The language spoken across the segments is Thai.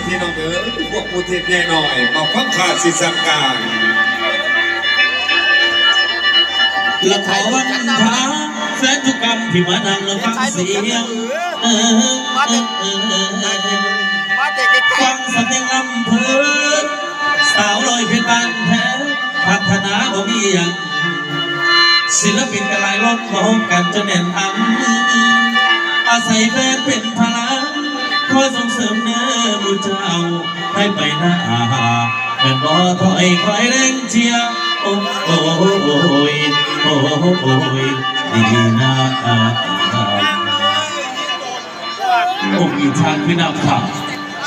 อุทิศแน่หน่อยมาฟังขาดสิสังการละขอวันทาแฟนทุกกรรมที่มานั่งฟังเสียงเออเออเออเออมาเด็กไกลฟังสำเนียงลำเพลินสาวลอยเพชรบานแท้พัฒนาบ่มีอย่างศิลปินกระไรล้นมองกันจนแน่นอังอาศัยแฟนเป็นพลังคอยส่งเส ริมเนื้อมูเจ้าให้ไปหน้าแม่นบ่ถอยคอยแรงเชียโอ้โอ้โอ้ยโอ้โอ้ยดีนะองค์อินทานพินาภา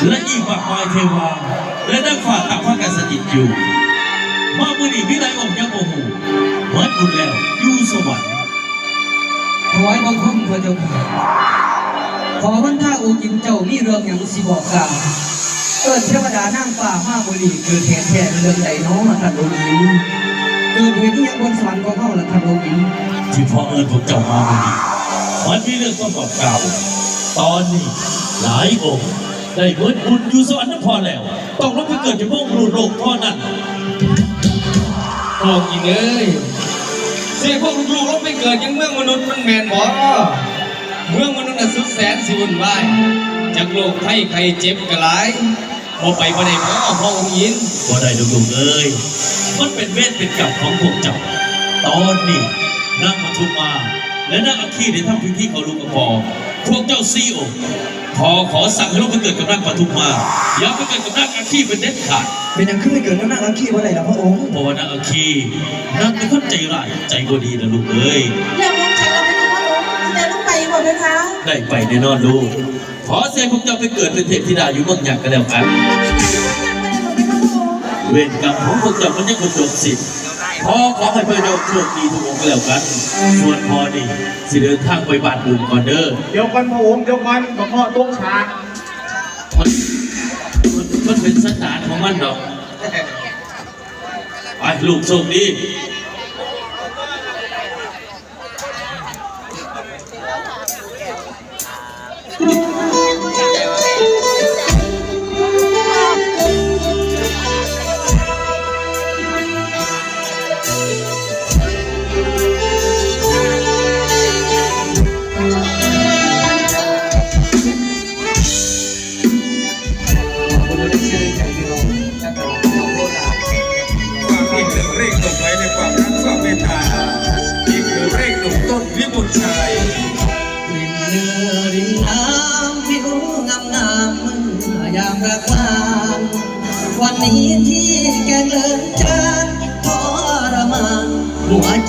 และอีกมากมายเทวา และนักฝ่าต่างพากันสถิตอยู่มาบุรีวิไลองค์ยังโอโหเหมือนบุญแล้วอยู่สวรรค์ถวายบังคมพระเจ้าค่ะ ขอวันท่าอุกินเจ้ามีเรื่องอย่างสิบอกกล่าวเอิ้นเทวดานั่งป่ามาบุรีเกิดเหตุแท้เรื่องใดน้องท่านองค์หญิงเกิดเหตุที่ยังบนสวรรค์ของเขาละท่านองค์หญิงที่พ่อเอิญพวกเจ้ามาวันนี้มันมีเรื่องต้องบอกกล่าวตอนนี้หลายองค์ได้เบิดบุญอยู่สวรรค์นั้นพอแล้ว ต้องรับไปเกิดในพวกมนุษย์โลกเท่านั้นออกอีกเลยเสียพวกลูกๆลงไปเกิดยังเมืองมนุษย์มันแมนบ่เมืองมนุษย์ น่ะสุดแสนสิวุ่นวายจากโลกไข้ไข้เจ็บกระไรบ่ไปบ่ได้พ่อพ่อองค์ยินก็ได้ลูกๆเอ้ยมันเป็นเวทเป็นกรรมของพวกเจ้าตอนนี้นางปทุมมา และนางอาคีได้ทำพิธีเขาลูกกระพอพวกเจ้าซีองค์พอขอสั่งให้ลูกไปเกิดกับนางปทุมมาอย่าไปเกิดกับนางอาคีเป็นเด็ดขาดเป็นอย่างขึ้นไม่เกิดน้ำหนักรักขี้ว่าไรล่ะพระองค์เพราะว่านางอาคีนางเป็นคนใจร้ายใจบ่ดีนะลูกเอ้ยอย่า ได้ไปแน่นอนลูกขอเสียพวกเจ้าไปเกิดเป็นเทพธิดาอยู่เมืองหยักกันแล้วกันเวรกรรมของพวกเจ้ามันยังคงจบสิ้นพอขอให้พระเจ้าโชคดีทุกองค์ก็แล้วกัน ส่วนพอนี่สิเดินทางไปบ้านบุญก่อนเด้อเดี๋ยวกันพระองค์เดี๋ยวกันกับพ่อโต๊ะฉากมันมันมันเป็นสันดานของมันดอกไปลูกโชคดี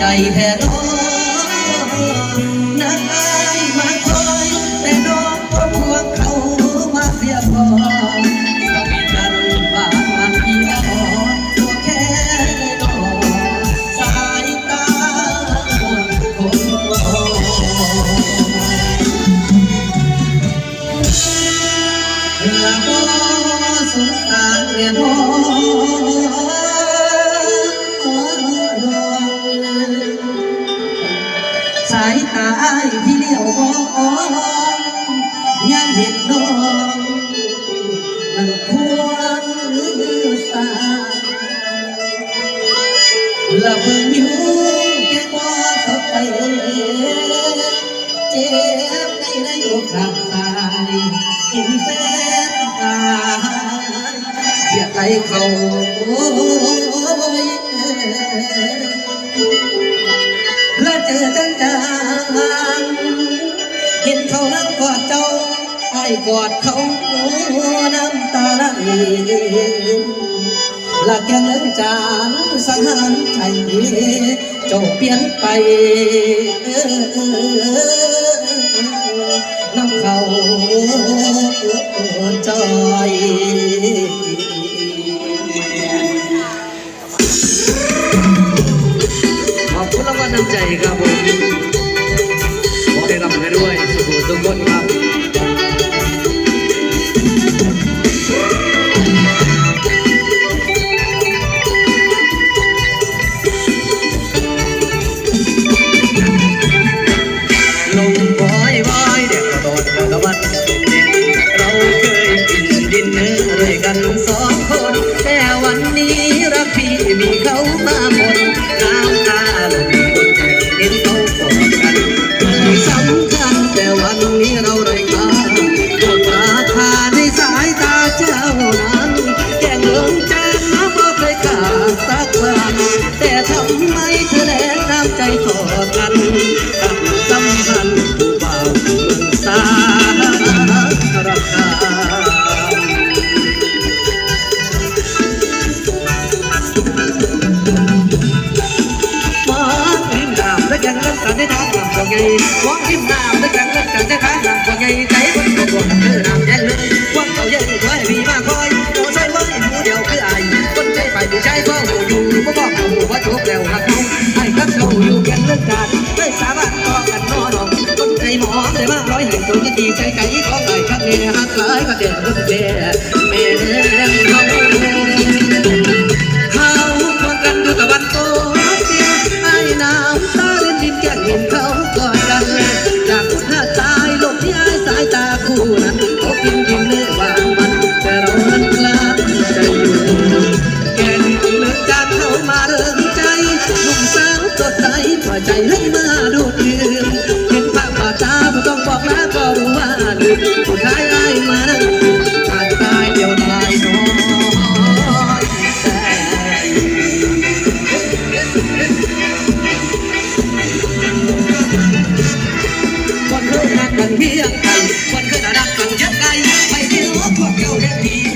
ใจแพ้ร้องายตาที่เลี้ยวมองยามเห็นน้องมันควรหรือสาละเบิ่งอยู่แก่บ่สบไปเจ็บในในอกข้างซ้ายเห็นแฟนตายเบียดไหลเขา ไอ้กอดเขาน้ำตาไหลหลักยังเลิงจานสังหารใจเจ้าเปลี่ยนไปน้ำเขาจอยขอบคุณรางวัลน้ำใจครับผมขอได้รับให้ด้วยสุขทุกคนครับ พี่มีเขามาหมด ทางลำตัวไงมองริมน้ำแล้วกันเล่นกันได้ทางลำตัวไงใจคนก็บอกเธอน้ำแย่เลยว่างเขาเย็นคอยมีมากคอยโอ้ใช่ว่าหูเดียวคือไอ้คนใจไปผู้ใจก็หูอยู่ก็บอกหูว่าจบแล้วหักเขาไอ้กับเขาอยู่กันเล่นกันได้สาบานต่อกันนอนคนใจหมอได้มากร้อยแห่งตัวก็ดีใจใจของไอ้ครับเนี่ยหักหลายก็เด็ดก็เด็ด ใจให้มาโดดยืนเห็นภาพป่าจ้าไม่ต้องบอกแล้วก็รู้ว่าลืมคนร้ายไล่มาขาดตายเดียวดายน้อยคนเคยรักกันเพียงกันคนเคยรักกันยังไงไปเดียวพวกเดียวเดียว